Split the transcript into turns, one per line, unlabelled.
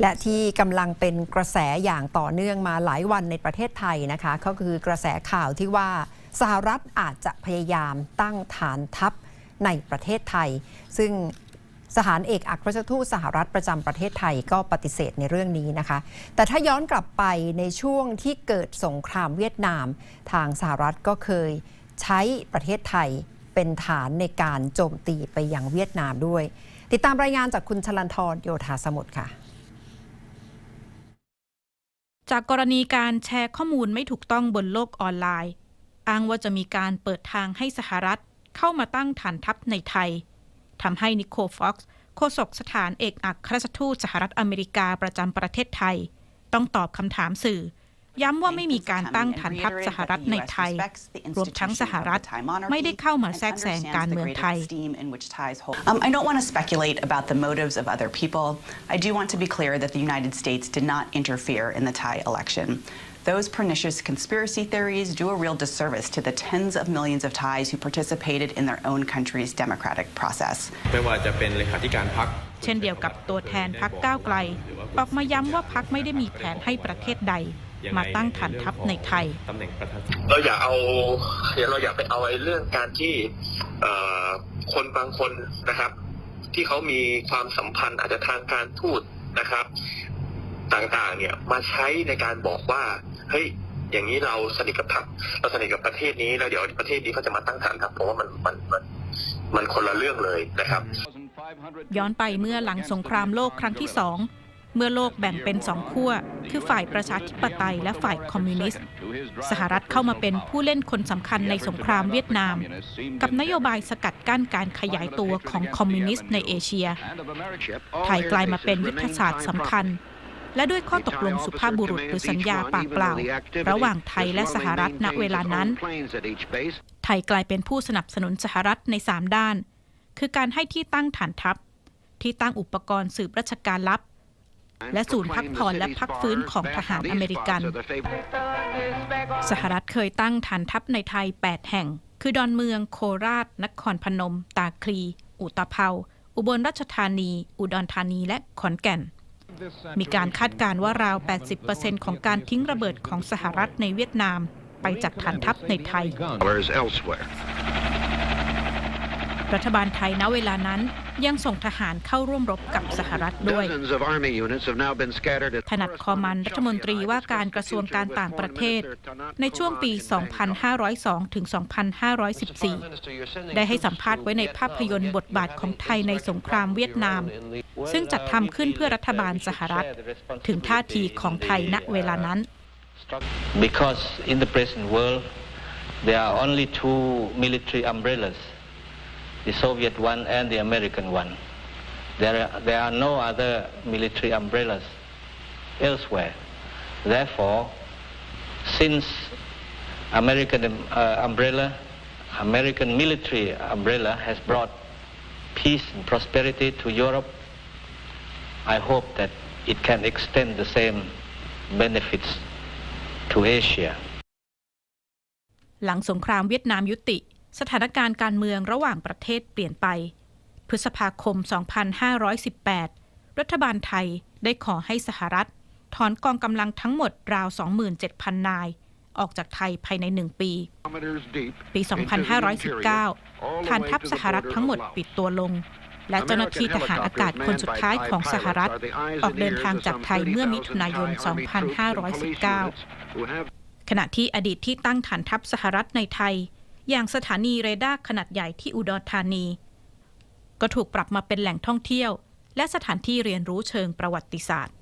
และที่กำลังเป็นกระแสอย่างต่อเนื่องมาหลายวันในประเทศไทยนะคะก็คือกระแสข่าวที่ว่าสหรัฐอาจจะพยายามตั้งฐานทัพในประเทศไทย ซึ่งสถานเอกอัครราชทูตสหรัฐประจำประเทศไทยก็ปฏิเสธในเรื่องนี้นะคะ แต่ถ้าย้อนกลับไปในช่วงที่เกิดสงครามเวียดนาม ทางสหรัฐก็เคยใช้ประเทศไทยเป็นฐานในการโจมตีไปยังเวียดนามด้วย ติดตามรายงานจากคุณชลันทรโยธาสมุทรค่ะ
จากกรณีการแชร์ข้อมูลไม่ถูกต้องบนโลกออนไลน์ อ้างว่าจะมีการเปิดทางให้สหรัฐเข้ามาตั้งฐานทัพในไทยทำให้นิโคฟ็อกซ์โฆษกสถานเอกอัครราชทูตสหรัฐอเมริกาประจำประเทศไทย ต้องตอบคำถามสื่อ ย้ำว่าไม่มีการตั้งฐานทัพสหรัฐในไทย รวมทั้งสหรัฐไม่ได้เข้ามาแทรกแซงการเมืองไทย
Um, I don't want to speculate about the motives of other people. I do want to be clear that the United States did not interfere in the Thai election. Those pernicious conspiracy theories do a real disservice to the tens of millions of Thais who participated in their own country's democratic process.
ไม่ว่าจะเป็นเลขาธิการพรรค
เช่นเดียวกับตัวแทนพักก้าวไกล ออกมาย้ำว่าพักไม่ได้มีแผนให้ประเทศใด มาตั้งฐานทัพในไทย
ตำแหน่งประธาน
เราอย่าเอาเดี๋ยวเราอย่าไปเอาไอ้เรื่องการที่เอ่อคนบางคนนะครับ ที่เขามีความสัมพันธ์อาจจะทางการทูตนะครับ ต่างๆเนี่ยมาใช้ในการบอกว่าเฮ้ยอย่างนี้เราสนิทกับทัพเราสนิทกับประเทศนี้แล้วเดี๋ยวประเทศนี้เขาจะมาตั้งฐานทัพผมว่ามันมันมันมันคนละเรื่องเลยนะครับ
ย้อนไปเมื่อหลังสงครามโลกครั้งที่สอง เมื่อโลกแบ่งเป็นสองขั้ว คือฝ่ายประชาธิปไตยและฝ่ายคอมมิวนิสต์ สหรัฐเข้ามาเป็นผู้เล่นคนสำคัญในสงครามเวียดนาม กับนโยบายสกัดกั้นการขยายตัวของคอมมิวนิสต์ในเอเชีย ไทยกลายมาเป็นยุทธศาสตร์สำคัญ และด้วยข้อตกลงสุภาพบุรุษหรือสัญญาปากเปล่า ระหว่างไทยและสหรัฐณเวลานั้น ไทยกลายเป็นผู้สนับสนุนสหรัฐใน 3 ด้าน คือการให้ที่ตั้งฐานทัพ ที่ตั้งอุปกรณ์สืบราชการลับ และศูนย์พักผ่อนและพักฟื้นของทหารอเมริกัน สหรัฐเคยตั้งฐานทัพในไทย 8 แห่ง คือดอนเมืองโคราช นครพนม ตาคลี อุตภเปาอุบลราชธานี อุดรธานีและขอนแก่น มีการคาดการณ์ว่าราว 80%ของการทิ้งระเบิดของสหรัฐในเวียดนามไปจากฐานทัพในไทย
dollars elsewhere.
รัฐบาลไทยณเวลานั้น ยังส่งทหารเข้าร่วมรบกับสหรัฐด้วย
Dozens of army units have now been scattered at
ถนัดคอมันรัฐมนตรีว่าการกระทรวงการต่างประเทศ ในช่วงปี 2502 ถึง 2514 ได้ให้สัมภาษณ์ไว้ในภาพยนตร์บทบาทของไทยในสงครามเวียดนาม ซึ่งจัดทำขึ้นเพื่อรัฐบาลสหรัฐ ถึงท่าทีของไทยณเวลานั้น
Because in the present world, there are only two military umbrellas, the Soviet one and the American one. There are, there are no other military umbrellas elsewhere. Therefore, since American uh, umbrella, American military umbrella has brought peace and prosperity to Europe, I hope that it can extend the same benefits to Asia.
หลังสงครามเวียดนามยุติ สถานการณ์การเมืองระหว่างประเทศเปลี่ยนไป พฤษภาคม 2518 รัฐบาลไทยได้ขอให้สหรัฐ ถอนกองกำลังทั้งหมดราว 27,000 นาย ออกจากไทยภายในหนึ่งปี ปี 2519 ฐานทัพสหรัฐทั้งหมดปิดตัวลง และเจ้าหน้าที่ทหารอากาศคนสุดท้ายของสหรัฐ ออกเดินทางจากไทยเมื่อมิถุนายน 2519 ขณะที่อดีตที่ตั้งฐานทัพสหรัฐในไทย อย่างสถานีเรดาร์ขนาดใหญ่ที่อุดรธานี ก็ถูกปรับมาเป็นแหล่งท่องเที่ยว และสถานที่เรียนรู้เชิงประวัติศาสตร์